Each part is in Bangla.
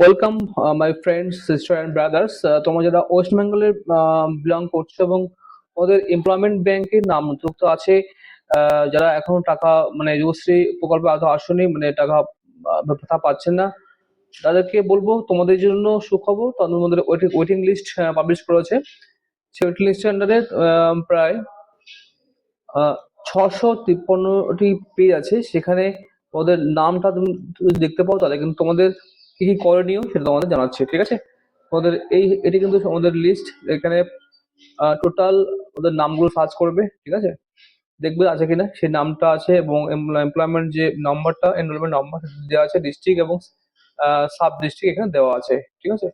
Welcome my friends sister and brothers তোমরা যারা ওয়েস্ট বেঙ্গলে বিলং করছ এবং ওদের এমপ্লয়মেন্ট ব্যাংকে নামযুক্ত আছে যারা এখনও টাকা মানে যুবশ্রী প্রকল্পে আদৌ আসেনি মানে টাকা ভাতা পাচ্ছেন না, তাদেরকে বলব, তোমাদের জন্য সুখবর, তাদের মধ্যে ওয়েটিং লিস্ট পাবলিশ করেছে। সেই ওয়েটিং লিস্টের আন্ডারে প্রায় ছশো তিপ্পান্নটি পেজ আছে, সেখানে ওদের নামটা তুমি দেখতে পাও, তাহলে কিন্তু তোমাদের কি কি করণীয় সেটা তোমাদের জানাচ্ছে, ঠিক আছে? ওদের এই, এটি কিন্তু আমাদের লিস্ট এখানে টোটাল ওদের নামগুলো সার্চ করবে, ঠিক আছে? দেখবে আছে কিনা? সেই নামটা আছে এবং এমপ্লয়মেন্ট যে নাম্বারটা এনরোলমেন্ট নাম্বার দেওয়া আছে ডিস্ট্রিক্ট এবং সাব ডিস্ট্রিক্ট এখানে দেওয়া আছে, ঠিক আছে?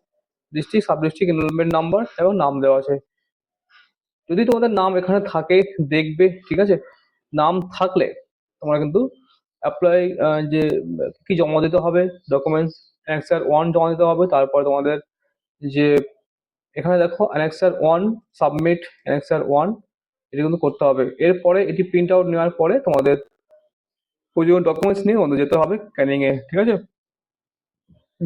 District sub district enrolment number এবং নাম দেওয়া আছে। যদি তোমাদের নাম এখানে থাকে, দেখবে, ঠিক আছে? নাম থাকলে তোমরা কিন্তু অ্যাপ্লাই যে, কি জমা দিতে হবে ডকুমেন্টস অ্যানেক্সার ওয়ান জমা দিতে হবে, তারপর তোমাদের যে, এখানে দেখো annexure one submit annexure one এটি কিন্তু করতে হবে। এরপরে এটি প্রিন্ট আউট নেওয়ার পরে তোমাদের প্রয়োজনীয় ডকুমেন্টস নিয়ে তোমাদের যেতে হবে ক্যানিং এ, ঠিক আছে?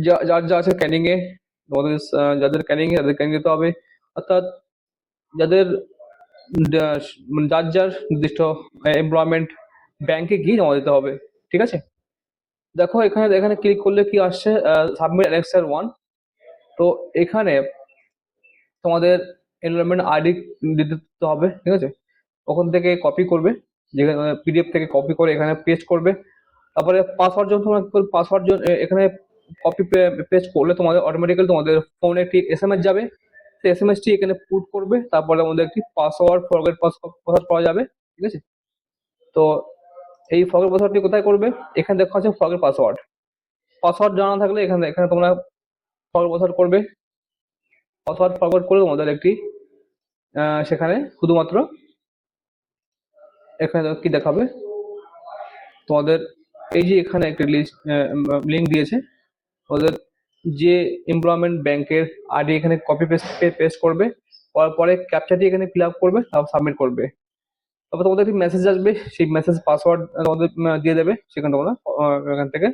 যা- যার যা আছে ক্যানিং এ, তোমাদের যাদের ক্যানিং এ, তাদের ক্যানিং যেতে হবে। অর্থাৎ যাদের মানে যার যার নির্দিষ্ট এমপ্লয়মেন্ট ব্যাংকে গিয়ে জমা দিতে হবে, ঠিক আছে? দেখো, এখানে এখানে ক্লিক করলে কি আসছে? সাবমিট অ্যানেক্সার ওয়ান তো এখানে তোমাদের এনরোলমেন্ট আইডি দিতে হবে, ঠিক আছে? ওখান থেকে কপি করবে, যেখানে পিডিএফ থেকে কপি করে এখানে পেস্ট করবে। তারপরে পাসওয়ার্ড যখন তোমরা পাসওয়ার্ড এখানে কপি পেস্ট করলে তোমাদের অটোমেটিক্যালি তোমাদের ফোনে একটি এস এম এস যাবে। সেই এস এম এস টি এখানে পুট করবে, তারপরে আমাদের একটি পাসওয়ার্ড ফরগেট পাসওয়ার্ড পাওয়া যাবে, ঠিক আছে? তো এই ফরগেট পাসওয়ার্ডটি কোথায় করবে? এখানে দেখা আছে ফরগেট পাসওয়ার্ড পাসওয়ার্ড জানা থাকলে এখানে এখানে তোমরা ফরগেট পাসওয়ার্ড করবে। পাসওয়ার্ড ফরওয়ার্ড করে তোমাদের একটি সেখানে শুধুমাত্র এখানে কি দেখাবে? তোমাদের এই যে এখানে একটি লিস্ট লিঙ্ক দিয়েছে। ওদের যে এমপ্লয়মেন্ট ব্যাংকের আইডি এখানে কপি পেস্ট পেস্ট করবে। করার পরে ক্যাপচারটি এখানে ফিল আপ করবে, তারপর সাবমিট করবে। তারপর তোমাদের একটি মেসেজ আসবে, সেই মেসেজ পাসওয়ার্ড তোমাদের দিয়ে দেবে সেখানে তোমরা এখান থেকে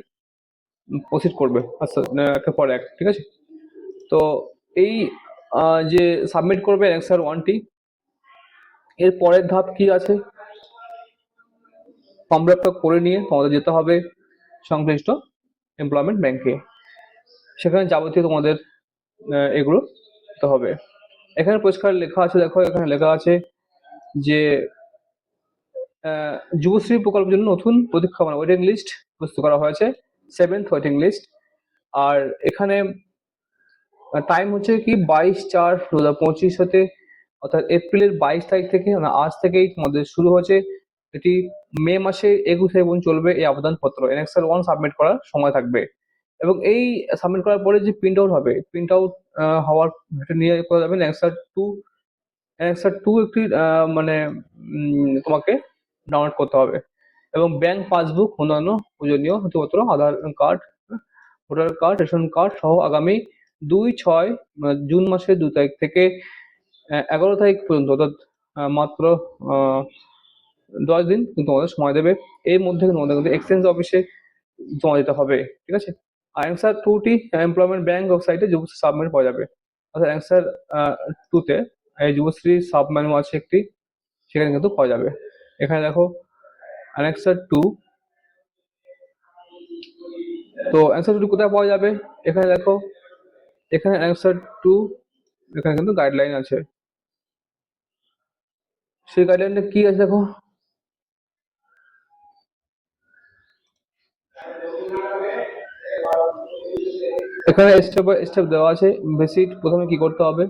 প্রসিড করবে। আচ্ছা একের পর এক ঠিক আছে? তো এই যে সাবমিট করবে অ্যান্সার ওয়ানটি এর পরের ধাপ কি আছে? ফর্ম ফিল করে নিয়ে তোমাদের যেতে হবে সংশ্লিষ্ট এমপ্লয়মেন্ট ব্যাংকে সেখানে যাবতীয় তোমাদের এগুলো হবে। এখানে পরিষ্কার লেখা আছে, দেখো, এখানে লেখা আছে যে যুবশ্রী প্রকল্পের জন্য নতুন প্রতীক্ষা মানে ওয়েটিং লিস্ট প্রস্তুত করা হয়েছে সেভেন্থ ওয়েটিং লিস্ট আর এখানে টাইম হচ্ছে কি বাইশ চার দু হাজার পঁচিশ হতে, অর্থাৎ এপ্রিলের বাইশ তারিখ থেকে আজ থেকেই তোমাদের শুরু হয়েছে। এটি মে মাসে একুশ পর্যন্ত চলবে এই আবেদনপত্র এনএক্সএল ওয়ান সাবমিট করার সময় থাকবে। এবং এই সাবমিট করার পরে যে প্রিন্ট আউট হবে প্রিন্ট আউট হওয়ার নিয়ে করা যাবে এনএক্সআর টু এনএক্সআর টু একটি মানে তোমাকে ডাউনলোড করতে হবে। এবং ব্যাংক পাসবুক অন্যান্য প্রয়োজনীয় নথিপত্র Aadhaar card voter card ration card সহ আগামী দুই, ছয় মানে জুন মাসের দু তারিখ থেকে এগারো তারিখ পর্যন্ত, অর্থাৎ মাত্র দশ দিন তোমাদের সময় দেবে। এর মধ্যে তোমাদের কিন্তু এক্সচেঞ্জ অফিসে জমা দিতে হবে, ঠিক আছে? আর অ্যান্সার টুটি এমপ্লয়মেন্ট ব্যাংক ওয়েবসাইটে যুবশ্রী সাবমেট পাওয়া যাবে। অর্থাৎ অ্যান্সার টুতে যুবশ্রী সাবমেনু আছে একটি, সেখানে কিন্তু পাওয়া যাবে। এখানে দেখো অ্যানেক্সার টু তো অ্যান্সার টু কোথায় পাওয়া যাবে? এখানে দেখো, এখানে অ্যান্সার টু এখানে কিন্তু গাইডলাইন আছে। সেই গাইডলাইনটা কি আছে দেখো? এখানে স্টেপ বাই স্টেপ দেওয়া আছে। বেসিক প্রথমে কি করতে হবে?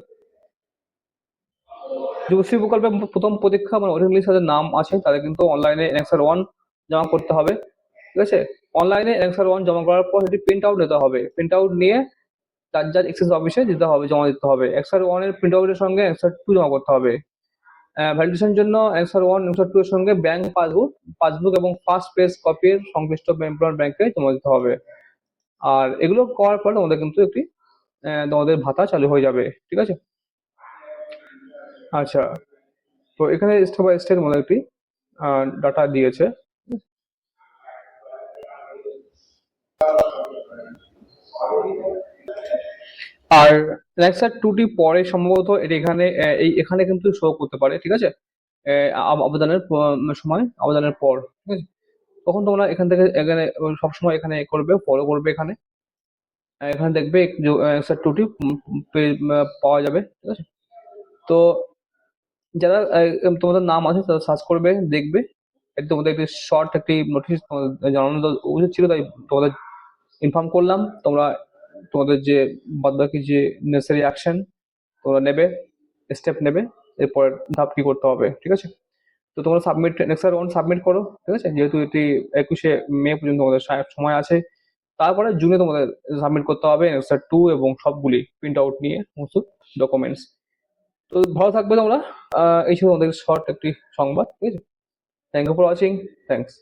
যুবশ্রী প্রকল্পে প্রথম পরীক্ষা মানে ওয়েটিং সাথে নাম আছে, তাদের কিন্তু অনলাইনে এনএক্সার ওয়ান জমা করতে হবে, ঠিক আছে? অনলাইনে এনএক্সার ওয়ান জমা করার পর সেটি প্রিন্ট আউট নিতে হবে। প্রিন্ট আউট নিয়ে যার যার এক্সেস অফিসে দিতে হবে, জমা দিতে হবে। এক্সার ওয়ানের প্রিন্ট আউটের সঙ্গে এক্সার টু জমা করতে হবে। ভ্যালিডেশন জন্য এক্সার ওয়ান এক্সার টু এর সঙ্গে ব্যাংক পাসবুক পাসবুক এবং ফার্স্ট পেজ কপির সংশ্লিষ্ট এমপ্লয়েন্ট ব্যাংকে জমা দিতে হবে। আর এগুলো করার পর তোমাদের কিন্তু একটি তোমাদের ভাতা চালু হয়ে যাবে, ঠিক আছে? আচ্ছা। তো এখানে স্টেপ বাই স্টেপ একটি ডাটা দিয়েছে। আর নেক্সট টুটি পরে সম্ভবত এটা এখানে এই এখানে কিন্তু শো করতে পারে, ঠিক আছে? আবেদনের সময় আবেদনের পর, ঠিক আছে? তখন তোমরা এখান থেকে এখানে সবসময় এখানে করবে ফলো করবে এখানে। এখানে দেখবে নেক্সট টুটি পাওয়া যাবে, ঠিক আছে? তো যারা তোমাদের নাম আছে, তারা সার্চ করবে, দেখবে। তোমাদের একটি শর্ট একটি নোটিশ জানানো উচিত ছিল, তাই তোমাদের ইনফর্ম করলাম। তোমরা তোমাদের যে বাদবাকি যে নেসেসারি অ্যাকশন তোমরা নেবে স্টেপ নেবে, এরপর ধাপ কি করতে হবে, ঠিক আছে? তো তোমরা সাবমিট নেক্সট রাউন্ড সাবমিট করো, ঠিক আছে? যেহেতু এটি একুশে মে পর্যন্ত তোমাদের সময় আছে, তারপরে জুনে তোমাদের সাবমিট করতে হবে নেক্সট টু এবং সবগুলি প্রিন্ট আউট নিয়ে সমস্ত ডকুমেন্টস তো ভালো থাকবে তোমরা এই ছিল আমাদের শর্ট একটি সংবাদ, ঠিক আছে? Thank you for watching thanks